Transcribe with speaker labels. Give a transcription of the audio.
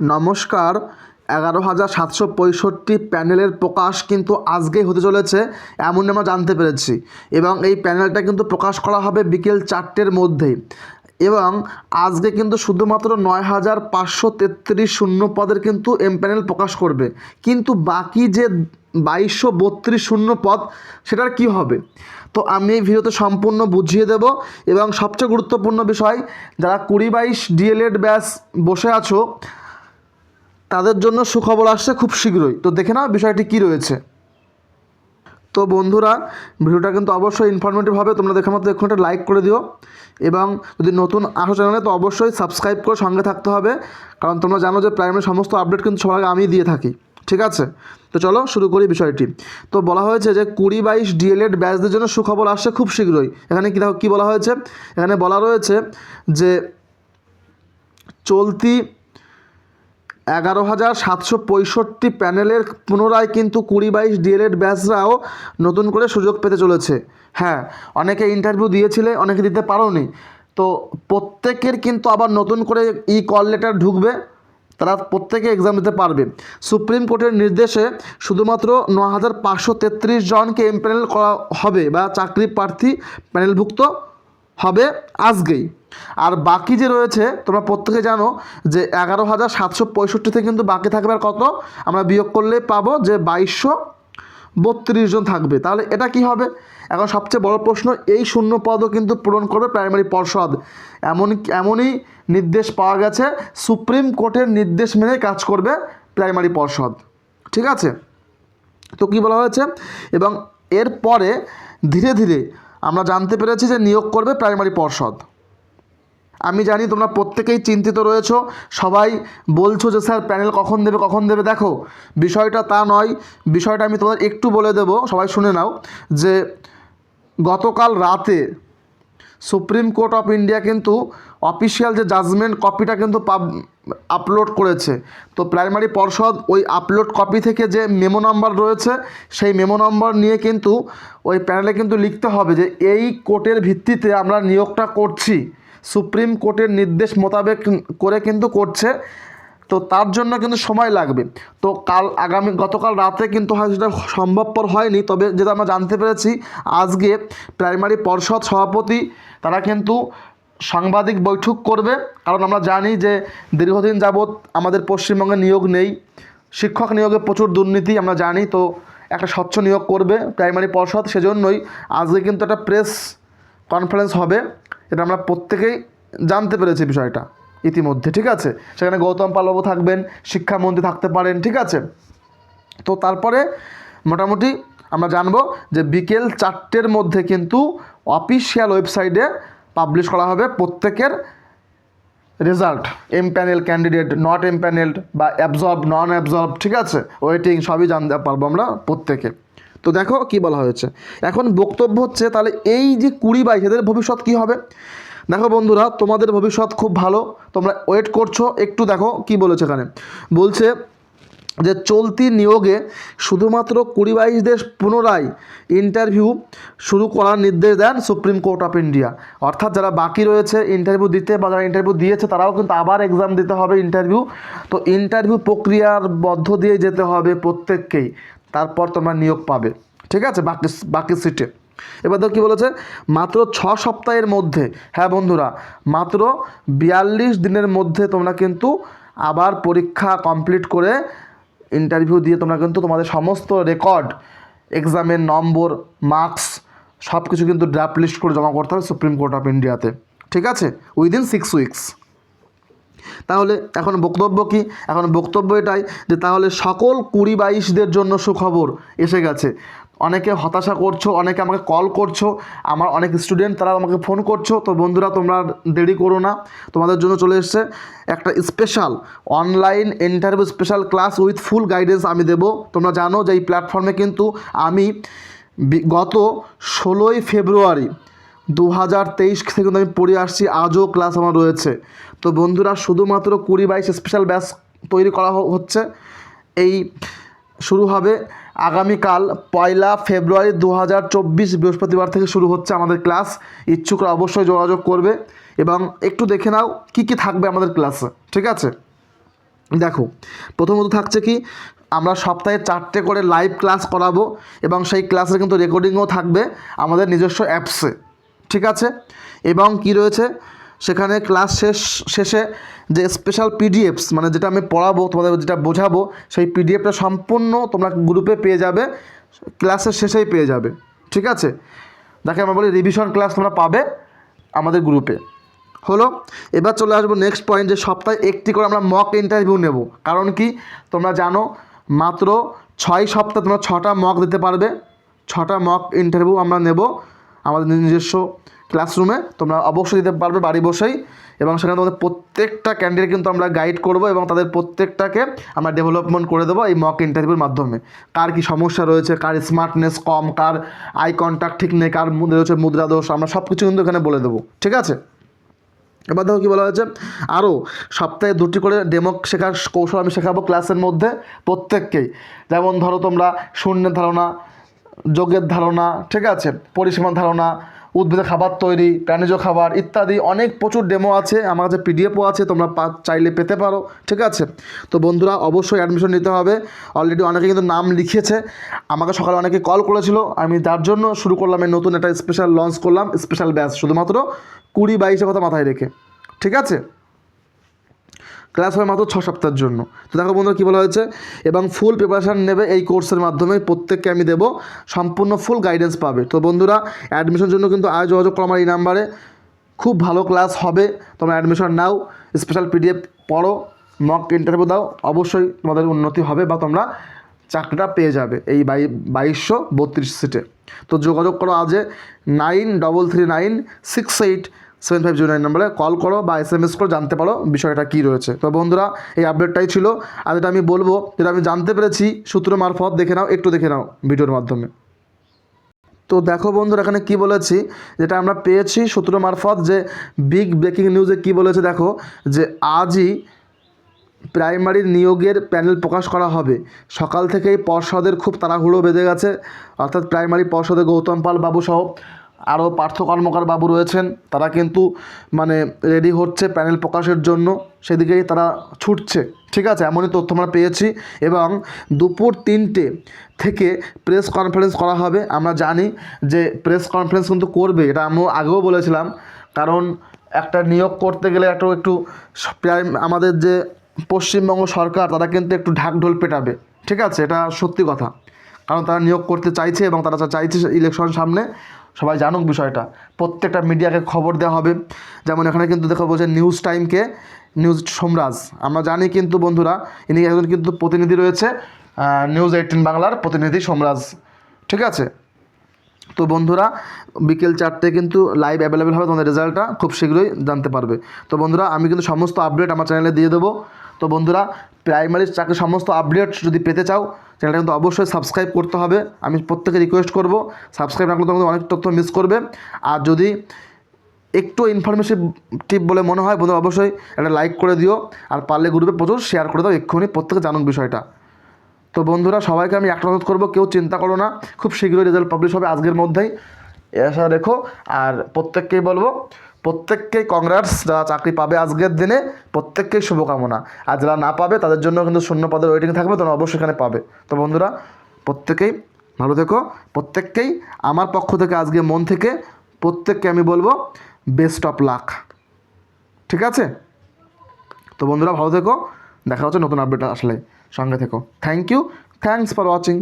Speaker 1: নমস্কার। এগারো হাজার সাতশো পঁয়ষট্টি প্যানেলের প্রকাশ কিন্তু আজকেই হতে চলেছে, এমন আমরা জানতে পেরেছি। এবং এই প্যানেলটা কিন্তু প্রকাশ করা হবে বিকেল চারটের মধ্যেই। এবং আজকে কিন্তু শুধুমাত্র নয় হাজার পাঁচশো তেত্রিশ শূন্য পদের কিন্তু এম প্যানেল প্রকাশ করবে। কিন্তু বাকি যে বাইশশো বত্রিশ শূন্য পদ সেটার কি হবে? তো আমি এই ভিডিওতে সম্পূর্ণ বুঝিয়ে দেব। এবং সবচেয়ে গুরুত্বপূর্ণ বিষয়, যারা কুড়ি বাইশ ডিএলএড ব্যাস বসে আছো তাদের জন্য সুখবর আসছে খুব শীঘ্রই। তো দেখে নাও বিষয়টি কী রয়েছে। তো বন্ধুরা, ভিডিওটা কিন্তু অবশ্যই ইনফরমেটিভ হবে। তোমরা দেখে মতো এখন একটা লাইক করে দিও। এবং যদি নতুন আসো চ্যানেলে তো অবশ্যই সাবস্ক্রাইব করে সঙ্গে থাকতে হবে। কারণ তোমরা জানো যে প্রাইমারি সমস্ত আপডেট কিন্তু সবার আগে আমি দিয়ে থাকি। ঠিক আছে? তো চলো শুরু করি বিষয়টি। তো বলা হয়েছে যে কুড়ি বাইশ ডিএলএড ব্যাচদের জন্য সুখবর আসছে খুব শীঘ্রই। এখানে কী দেখো, কী বলা হয়েছে? এখানে বলা রয়েছে যে চলতি এগারো হাজার সাতশো পঁয়ষট্টি প্যানেলের পুনরায় কিন্তু কুড়ি বাইশ ডিএলএড ব্যাচরাও নতুন করে সুযোগ পেতে চলেছে। হ্যাঁ অনেকে ইন্টারভিউ দিয়েছিলে, অনেকে দিতে পারোনি। তো প্রত্যেকের কিন্তু আবার নতুন করে ই কল লেটার ঢুকবে, তারা প্রত্যেকে এক্সাম দিতে পারবে। সুপ্রিম কোর্টের নির্দেশে শুধুমাত্র ন হাজার পাঁচশো তেত্রিশ জনকে এম প্যানেল করা হবে বা চাকরি প্রার্থী প্যানেলভুক্ত হবে আজকেই। আর বাকি যে রয়েছে, তোমরা প্রত্যেকে জানো যে এগারো হাজার সাতশো পঁয়ষট্টি থেকে কিন্তু বাকি থাকবে আর কত? আমরা বিয়োগ করলে পাবো যে বাইশশো বত্রিশ জন থাকবে। তাহলে এটা কি হবে? এখন সবচেয়ে বড় প্রশ্ন, এই শূন্য পদও কিন্তু পূরণ করবে প্রাইমারি পর্ষদ। এমন এমনই নির্দেশ পাওয়া গেছে, সুপ্রিম কোর্টের নির্দেশ মেনে কাজ করবে প্রাইমারি পর্ষদ। ঠিক আছে? তো কী বলা হয়েছে? এবং এরপরে ধীরে ধীরে আমরা জানতে পেরেছি যে নিয়োগ করবে প্রাইমারি পর্ষদ। আমি জানি তোমরা প্রত্যেকেই চিন্তিত রয়েছ, সবাই বলছো যে স্যার প্যানেল কখন দেবে কখন দেবে। দেখো, বিষয়টা তা নয়, বিষয়টা আমি তোমাদের একটু বলে দেব, সবাই শুনে নাও, যে গতকাল রাতে সুপ্রিম কোর্ট অফ ইন্ডিয়া কিন্তু অফিসিয়াল যে জাজমেন্ট কপিটা কিন্তু পাব আপলোড করেছে। তো প্রাইমারি পর্ষদ ওই আপলোড কপি থেকে যে মেমো নাম্বার রয়েছে, সেই মেমো নাম্বার নিয়ে কিন্তু ওই প্যানেলে কিন্তু লিখতে হবে যে এই কোর্টের ভিত্তিতে আমরা নিয়োগটা করছি। সুপ্রিম কোর্টের নির্দেশ মোতাবেক করে কিন্তু করছে। তো তার জন্য কিন্তু সময় লাগবে। তো কাল আগামী, গতকাল রাতে কিন্তু হয় সেটা সম্ভবপর হয়নি, তবে যেটা আমরা জানতে পেরেছি, আজকে প্রাইমারি পর্ষদ সভাপতি তারা কিন্তু সাংবাদিক বৈঠক করবে। কারণ আমরা জানি যে দীর্ঘদিন যাবৎ আমাদের পশ্চিমবঙ্গে নিয়োগ নেই, শিক্ষক নিয়োগে প্রচুর দুর্নীতি আমরা জানি, তো একটা স্বচ্ছ নিয়োগ করবে প্রাইমারি পর্ষদ সেজন্যই আজকে কিন্তু একটা প্রেস কনফারেন্স হবে, এটা আমরা প্রত্যেকেই জানতে পেরেছি বিষয়টা। ইতিমধ্যে, ঠিক আছে? সেখানে গৌতম পালবাবু থাকবেন, শিক্ষামন্ত্রী থাকতে পারেন, ঠিক আছে? তো তারপরে মোটামুটি আমরা জানব যে বিকেল চারটের মধ্যে কিন্তু অফিসিয়াল ওয়েবসাইটে পাবলিশ করা হবে প্রত্যেকের result. Empanel candidate, not empanel বা অ্যাবজর্ব নন অ্যাবজর্ব ঠিক আছে? ওয়েটিং, সবই জানতে পারব আমরা প্রত্যেকে। তো দেখো কি বলা হয়েছে। এখন বক্তব্য হচ্ছে তাহলে এই যে কুড়ি বাইশ এদের ভবিষ্যৎ কী হবে? দেখো বন্ধুরা, তোমাদের ভবিষ্যৎ খুব ভালো। তোমরা ওয়েট করছ, একটু দেখো কি বলেছে এখানে। বলছে যে চলতি নিয়োগে শুধুমাত্র কুড়ি বাইশ দেশ পুনরায় ইন্টারভিউ শুরু করার নির্দেশ দেন সুপ্রিম কোর্ট অফ ইন্ডিয়া অর্থাৎ যারা বাকি রয়েছে ইন্টারভিউ দিতে বা যারা ইন্টারভিউ দিয়েছে, তারাও কিন্তু আবার এক্সাম দিতে হবে ইন্টারভিউ তো ইন্টারভিউ প্রক্রিয়ার মধ্য দিয়ে যেতে হবে প্রত্যেককেই। তারপর তোমরা নিয়োগ পাবে। ঠিক আছে? বাকি বাকি সিটে এবার দেখো কী বলেছে? মাত্র ছ সপ্তাহের মধ্যে হ্যাঁ বন্ধুরা, মাত্র বিয়াল্লিশ দিনের মধ্যে তোমরা কিন্তু আবার পরীক্ষা কমপ্লিট করে ইন্টারভিউ দিয়ে তোমরা কিন্তু তোমাদের সমস্ত রেকর্ড এক্সামের নম্বর মার্কস সব কিছু কিন্তু ড্রাফট লিস্ট করে জমা করতে হবে সুপ্রিম কোর্ট অফ ইন্ডিয়াতে ঠিক আছে? উইদিন সিক্স উইকস তাহলে এখন বক্তব্য কি? এখন বক্তব্য এটাই যে তাহলে সকল কুড়ি বাইশদের জন্য সুখবর এসে গেছে। অনেকে হতাশা করছ, অনেকে আমাকে কল করছ, আমার অনেক স্টুডেন্ট তারা আমাকে ফোন করছ, তো বন্ধুরা তোমরা দেরি করো না। তোমাদের জন্য চলে এসছে একটা special online interview special class with full guidance আমি দেবো। তোমরা জানো যে এই প্ল্যাটফর্মে কিন্তু আমি গত ষোলোই ফেব্রুয়ারি দু হাজার তেইশ থেকে কিন্তু আমি পড়ে আসছি, আজও ক্লাস আমার রয়েছে। তো বন্ধুরা, শুধুমাত্র কুড়ি বাইশ স্পেশাল ব্যাচ তৈরি করা হচ্ছে। এই শুরু হবে আগামীকাল পয়লা ফেব্রুয়ারি দু হাজার চব্বিশ বৃহস্পতিবার থেকে শুরু হচ্ছে আমাদের ক্লাস। ইচ্ছুকরা অবশ্যই যোগাযোগ করবে এবং একটু দেখে নাও কী কী থাকবে আমাদের ক্লাসে, ঠিক আছে? দেখো, প্রথমত থাকছে কি, আমরা সপ্তাহে চারটে করে লাইভ ক্লাস করাবো এবং সেই ক্লাসের কিন্তু রেকর্ডিংও থাকবে আমাদের নিজস্ব অ্যাপসে ঠিক আছে? এবং কি রয়েছে সেখানে ক্লাস শেষ, শেষে যে স্পেশাল পিডিএফস মানে যেটা আমি পড়াবো, তোমাদের যেটা বোঝাবো, সেই পিডিএফটা সম্পূর্ণ তোমরা গ্রুপে পেয়ে যাবে ক্লাসের শেষেই পেয়ে যাবে, ঠিক আছে? যাকে আমরা বলি রিভিশন ক্লাস তোমরা পাবে আমাদের গ্রুপে হলো, এবার চলে আসব নেক্সট পয়েন্ট যে সপ্তাহে একটি করে আমরা মক ইন্টারভিউ নেব। কারণ কি? তোমরা জানো, মাত্র ছয় সপ্তাহ তোমরা ছটা মক দিতে পারবে। ছটা মক ইন্টারভিউ আমরা নেব, আমাদের নিজস্ব ক্লাসরুমে, তোমরা অবশ্যই দিতে পারবে বাড়ি বসেই এবং সেখানে তোমাদের প্রত্যেকটা ক্যান্ডিডেট কিন্তু আমরা গাইড করব এবং তাদের প্রত্যেকটাকে আমরা ডেভেলপমেন্ট করে দেবো এই মক ইন্টারভিউর মাধ্যমে। কার কী সমস্যা রয়েছে, কার স্মার্টনেস কম, কার আই কন্ট্যাক্ট ঠিক নেই, কার রয়েছে মুদ্রা দোষ, আমরা সব কিছু কিন্তু এখানে বলে দেবো, ঠিক আছে? এবার দেখো কী বলা হয়েছে আরও সপ্তাহে দুটি করে ডেমো শেখার কৌশল আমি শেখাবো ক্লাসের মধ্যে প্রত্যেককেই। যেমন ধরো তোমরা শূন্যের ধারণা, যোগের ধারণা, ঠিক আছে? পরিসীমার ধারণা উদ্ভিদের খাবার তৈরি, প্রাণীজ খাবার ইত্যাদি অনেক প্রচুর ডেমো আছে, আমার কাছে পিডিএফও আছে, তোমরা চাইলে পেতে পারো, ঠিক আছে? তো বন্ধুরা অবশ্যই অ্যাডমিশন নিতে হবে অলরেডি অনেকে কিন্তু নাম লিখিয়েছে, আমাকে সকালে অনেকে কল করেছিল, আমি তার জন্য শুরু করলাম এই নতুন একটা স্পেশাল লঞ্চ করলাম স্পেশাল ব্যাচ শুধুমাত্র কুড়ি বাইশের কথা মাথায় রেখে, ঠিক আছে? ক্লাস হবে মাত্র ছ সপ্তাহের জন্য। তো দেখো বন্ধুরা কী বলা হয়েছে? এবং ফুল প্রিপারেশান নেবে এই কোর্সের মাধ্যমে প্রত্যেককে আমি দেবো সম্পূর্ণ ফুল গাইডেন্স পাবে। তো বন্ধুরা অ্যাডমিশনের জন্য কিন্তু আজ যোগাযোগ করো আমার এই নাম্বারে খুব ভালো ক্লাস হবে, তোমরা অ্যাডমিশন নাও স্পেশাল পিডিএফ পড়ো মক ইন্টারভিউ দাও, অবশ্যই তোমাদের উন্নতি হবে বা তোমরা চাকরিটা পেয়ে যাবে এই বাই, বাইশশো বত্রিশ সিটে তো যোগাযোগ করো আজে nine double three nine six eight seven five zero nine নম্বরে কল করো বা এস এম এস করে জানতে পারো বিষয়টা কী রয়েছে। তো বন্ধুরা, এই আপডেটটাই ছিল। আর যেটা আমি বলব, যেটা আমি জানতে পেরেছি, সূত্র মারফত দেখে নাও, একটু দেখে নাও ভিডিওর মাধ্যমে। তো দেখো বন্ধুরা, এখানে কি বলেছি, যেটা আমরা পেয়েছি সূত্র মারফত যে বিগ ব্রেকিং নিউজে কি বলেছে দেখো, যে আজই প্রাইমারি নিয়োগের প্যানেল প্রকাশ করা হবে। সকাল থেকেই পর্ষদের খুব তাড়াহুড়ো বেঁধে গেছে, অর্থাৎ প্রাইমারি পর্ষদে গৌতম পাল বাবু সহ আরও পার্থ কর্মকার বাবু রয়েছেন, তারা কিন্তু মানে রেডি হচ্ছে প্যানেল প্রকাশের জন্য, সেদিকেই তারা ছুটছে। ঠিক আছে, এমনই তথ্য আমরা পেয়েছি এবং দুপুর তিনটে থেকে প্রেস কনফারেন্স করা হবে। আমরা জানি যে প্রেস কনফারেন্স কিন্তু করবে, এটা আমি আগেও বলেছিলাম, কারণ একটা নিয়োগ করতে গেলে একটু একটু প্রায় আমাদের যে পশ্চিমবঙ্গ সরকার, তারা কিন্তু একটু ঢাকঢোল পেটাবে। ঠিক আছে, এটা সত্যি কথা। কারণ তারা নিয়োগ করতে চাইছে এবং তারা চাইছে ইলেকশন সামনে, সবাই জানুক বিষয়টা। প্রত্যেকটা মিডিয়াকে খবর দেওয়া হবে। যেমন এখানে কিন্তু দেখো বলছে নিউজ টাইমকে নিউজ সোমরাজ। আমরা জানি কিন্তু বন্ধুরা, ইনি একজন কিন্তু প্রতিনিধি রয়েছে নিউজ এইটিন বাংলার প্রতিনিধি সোমরাজ। ঠিক আছে? তো বন্ধুরা, বিকেল চারটে কিন্তু লাইভ অ্যাভেলেবেল হবে, তোমাদের রেজাল্টটা খুব শীঘ্রই জানতে পারবে। তো বন্ধুরা, আমি কিন্তু সমস্ত আপডেট আমার চ্যানেলে দিয়ে দেবো। তো বন্ধুরা প্রাইমারি চাকরির সমস্ত আপডেট যদি পেতে চাও চ্যানেলটা কিন্তু অবশ্যই সাবস্ক্রাইব করতে হবে। আমি প্রত্যেকে রিকোয়েস্ট করব সাবস্ক্রাইব না করলে তোমাদের অনেক তথ্য মিস করবে। আর যদি একটু ইনফরমেটিভ টিপ বলে মনে হয়, বন্ধুরা অবশ্যই একটা লাইক করে দিও। আর পারলে গ্রুপে প্রচুর শেয়ার করে দাও, এক্ষুনি প্রত্যেকে জানুক বিষয়টা। তো বন্ধুরা, সবাইকে আমি একটা অনুরোধ করব, কেউ চিন্তা করো না, খুব শীঘ্রই রেজাল্ট পাবলিশ হবে আজকের মধ্যেই। এ আশা রেখো, আর প্রত্যেককেই বলব প্রত্যেককেই কংগ্রেটস যারা চাকরি পাবে আজকের দিনে, প্রত্যেককেই শুভকামনা। আর যারা না পাবে, তাদের জন্য কিন্তু শূন্য পদের ওয়েটিং থাকবে, তোমরা অবশ্যই এখানে পাবে। তো বন্ধুরা, প্রত্যেকেই ভালো থেকো, প্রত্যেককেই আমার পক্ষ থেকে আজকে মন থেকে প্রত্যেককে আমি বলব বেস্ট অফ লাক ঠিক আছে? তো বন্ধুরা, ভালো থেকো, দেখা হচ্ছে নতুন আপডেট আসলে। সঙ্গে থেকো। Thank you thanks for watching